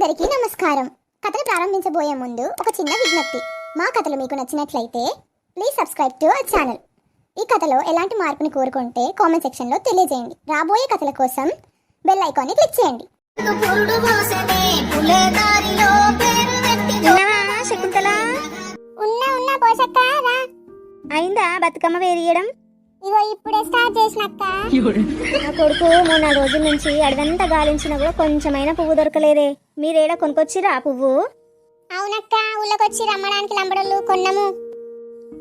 అందరికీ నమస్కారం. కథలు ప్రారంభించబోయే ముందు ఒక చిన్న విజ్ఞప్తి. మా కథలు మీకు నచ్చినట్లయితే please subscribe to our channel ఈ కథలో ఎలాంటి మార్పుని కోరుకుంటే కామెంట్ సెక్షన్లో తెలియజేయండి. రాబోయే కథల కోసం బెల్ ఐకాన్ని క్లిక్ చేయండి. శకుంతల? ఉన్నా ఉన్నా పోషక్క అయిందా బతుకమ్మ వేరియడం? ఇగో ఇప్పుడే చేసినక్క నా కొడుకు మూడు నాలుగు రోజుల నుంచి అడవంతా గాలించినా కూడా కొంచెమైనా పువ్వు దొరకలేదే. మీరేడా కొనుకొచ్చిరా ఆ పువ్వు? అవునక్క ఊళ్ళకొచ్చి రమ్మడానికి లంబడోళ్ళు కొన్నాము.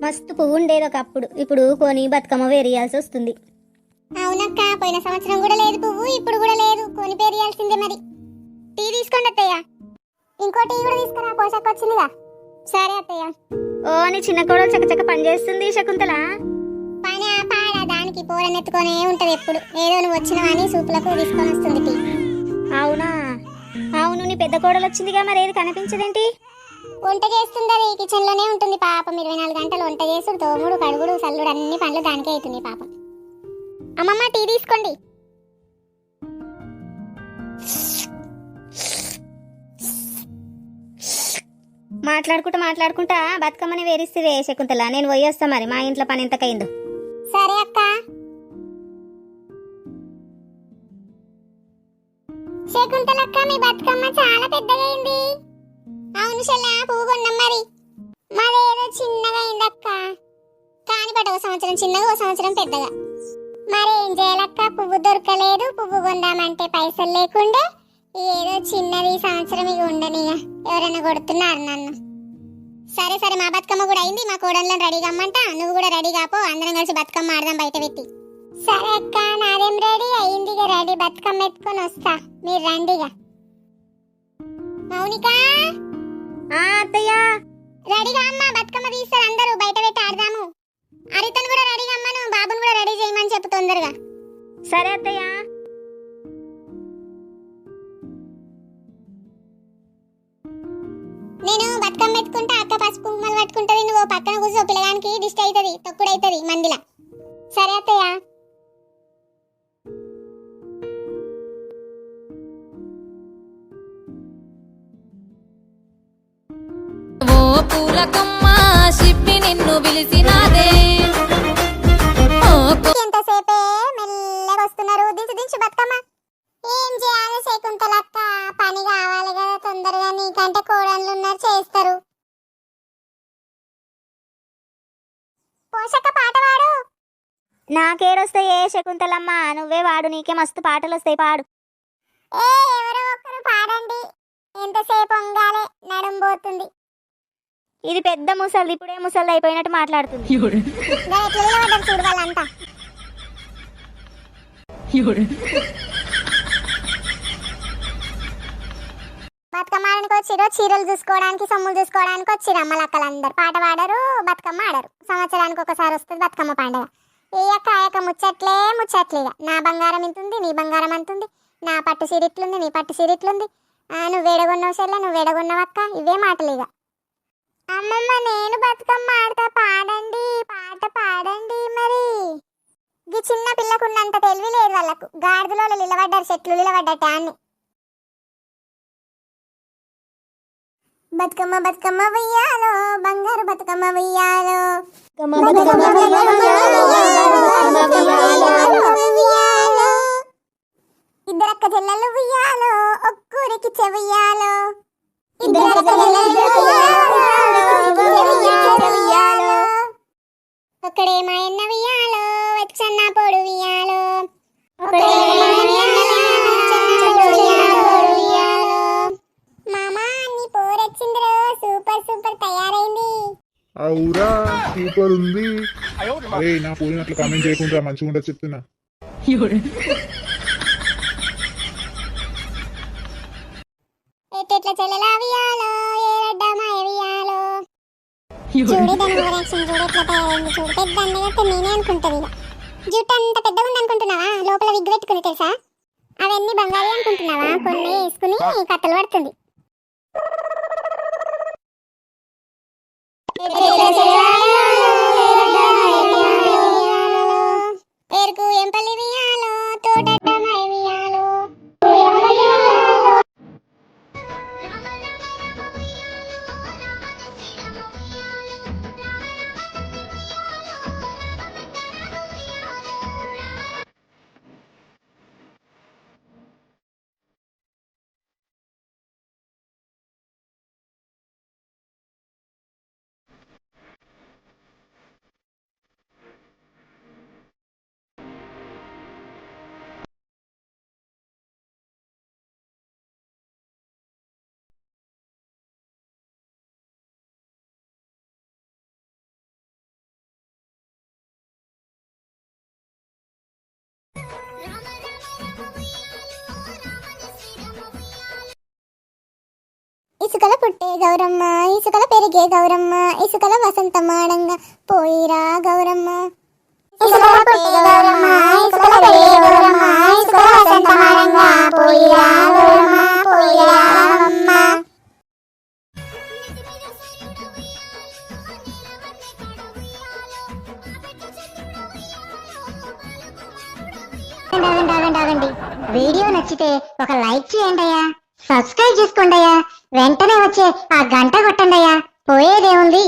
మస్తు పువ్వు ఉండేది ఒకప్పుడు. ఇప్పుడు కొని బతుకమ్మ వేరియాల్సి వస్తుంది. అవునక్క పోయిన సంవత్సరం కూడా లేదు పువ్వు ఇప్పుడు కూడా లేదు. కొని పేరియాల్సిందే మరి. టీ తీసుకోండి అత్తయ్య. ఇంకో టీ కూడా తీసుకురా వచ్చిందిగా సరే అత్తయ్య. ఓ నీ చిన్న కోడలు చక్కచక్క పని చేస్తుంది శకుంతల? దానికి పూరనెత్తుకొనే ఉంటది ఎప్పుడు. ఏదో నువ్వు వచ్చినవని సూపులకు తీసుకొని వస్తుంది టీ. అవునా? అవును నీ పెద్ద కోడలు వచ్చిందిగా మరి ఏది కనిపించదేంటి? వంట చేస్తుంది అది కిచెన్లోనే ఉంటుంది పాపం. ఇరవై నాలుగు గంటలు వంట చేసుడు తోముడు కడుగుడు సల్లుడు అన్ని పనులు దానికే అవుతుంది పాపం. అమ్మమ్మ టీ తీసుకోండి. మాట్లాడుకుంటా మాట్లాడుకుంటా బతుకమ్మని వేరిస్తే శకుంతల. నేను పోయి వస్తా మరి మా ఇంట్లో పని ఎంతకైందో. సరే అక్క మీ బతుకమ్మ చాలా పెద్దగైంది అవును చెల్లా పువ్వు కొన్నాం మరి. మరేదో చిన్నగా అయిందక్క. కాని పట్ట ఒక సంవత్సరం చిన్నగా ఒక సంవత్సరం పెద్దగా. మరేం చేయాలక్క? పువ్వు దొరకలేదు పువ్వు కొందామంటే పైసలు లేకుండా ఏదో చిన్నది సంవత్సరం ఇక ఉండనిగా ఎవరైనా కొడుతున్నారు నన్ను? సరే సరే మా బతుకమ్మ కూడా అయింది మా కోడళ్ళని రెడీగా అమ్మంటా నువ్వు కూడా రెడీ కాపో అందరం కలిసి బతుకమ్మ ఆడదాం బయట పెట్టి. సరే అక్క నాదేం రెడీ అయింది రెడీ బతుకమ్మ ఎత్తుకొని వస్తా. మీరు రండిగా మౌనిక? అత్తయ్య. రెడీగా అమ్మ బతుకమ్మ తీస్తారు అందరూ. బయట పెట్టి ఆడదాము. అరితను కూడా రెడీగా అమ్మను బాబుని కూడా రెడీ చేయమని చెప్పు తొందరగా. సరే అత్తయ్య. నేను బతుకమ్మ ఎత్తుకుంటా అక్క పసుపు కుంకుమలు పట్టుకుంటది. నువ్వు పక్కన కూర్చో పిల్లగానికి దిష్టి అవుతుంది తొక్కుడు అవుతుంది మందిలా. సరే అత్తయ్య. పూల కొమ్మ షిప్పి నిన్ను పిలిచినాదే ఓ పు- ఎంతసేపే మెల్లగా వస్తున్నారు. దించు దించు బతుకమ్మ. ఏం చేయాలి శకుంతలక్క? పని కావాలి కదా తొందరగా. నీకంటే కోడళ్ళు ఉన్నారు చేస్తారు. పోషక పాట పాడు. నాకేడొస్తాయే శకుంతలమ్మ? నువ్వే వాడు నీకే మస్తు పాటలు వస్తాయి పాడు. ఏ ఎవరో ఒకరు పాడండి. ఎంతసేపు నడుం పోతుంది. ఇది పెద్ద ముసలిది ఇప్పుడే ముసలిది అయిపోయినట్టు మాట్లాడుతుంది. వచ్చిరో చీరలు చూసుకోవడానికి సొమ్ములు చూసుకోవడానికి వచ్చిరు అమ్మలక్కలందరు పాట పాడరు బతుకమ్మ ఆడరు. సంవత్సరానికి ఒకసారి వస్తుంది బతుకమ్మ పండుగ. ఏ అక్క ఆ యొక్క ముచ్చట్లే ముచ్చట్లేగా నా బంగారం ఇంతుంది నీ బంగారం అంతుంది. నా పట్టు సీర ఇట్లుంది నీ పట్టు సీర ఇట్లుంది. ఆ, నువ్వు వేడగొన్నావు సెల్ల నువ్వు వేడగొన్నావు అక్క. ఇవే మాటలేగా అమ్మమ్మ నేను బతుకమ్మ ఆడతా. పాడండి పాట పాడండి మరి. ఈ చిన్న పిల్లకున్నంత తెలివి లేదు వాళ్ళకు. గాడిదలో నిలబడ్డారు చెట్లు నిలబడ్డట అన్ని బతుకమ్మ బతుకమ్మ వెయ్యాలో బంగారు బతుకమ్మ వెయ్యాలో ఇద్దరక్క చెల్లెలు వెయ్యాలో ఒక్కూరికి చెయ్యాలో ఇద్దరక్క చెల్లెలు వెయ్యాలో ఒక్కడే మా ఎన్న వెయ్యాలో వచ్చన్న పొడు మామా నీ పోరొచ్చిందిరో. సూపర్ సూపర్ తయారైంది. అవురా సూపర్ ఉంది. అరే నా ఫోన్ అట్లా కామెంట్ చేయకుండా మంచిగా ఉంటుంది చెప్తున్నా. చెల్లెలా ఏ రెడ్డ? చూడు దాని ఓవరాక్షన్ చూడు ఎట్లా తయారైంది చూడు పెద్ద అందగತ್ತೆ నేనే. అనుకుంటది ఇక జుట్టు అంత పెద్దగా ఉంది అనుకుంటున్నావా లోపల విగ్గు పెట్టుకుని తెలుసా? అవన్నీ బంగారు అనుకుంటున్నావా? కొన్ని వేసుకుని కట్టలు పడుతుంది. ఇసుకల పుట్టే గౌరమ్మ ఇసుకల పెరిగే గౌరమ్మ ఇసుకల వసంతమాడంగా పోయిరా గౌరమ్మ. ఇసుకల పుట్టే గౌరమ్మ ఇసుకల పెరిగే గౌరమ్మ వీడియో నచ్చితే ఒక లైక్ చేయండి అయ్యా. సబ్స్క్రైబ్ చేసుకోండి అయ్యా. వెంటనే వచ్చే ఆ గంట కొట్టండి అయ్యా. పోయేదేముంది?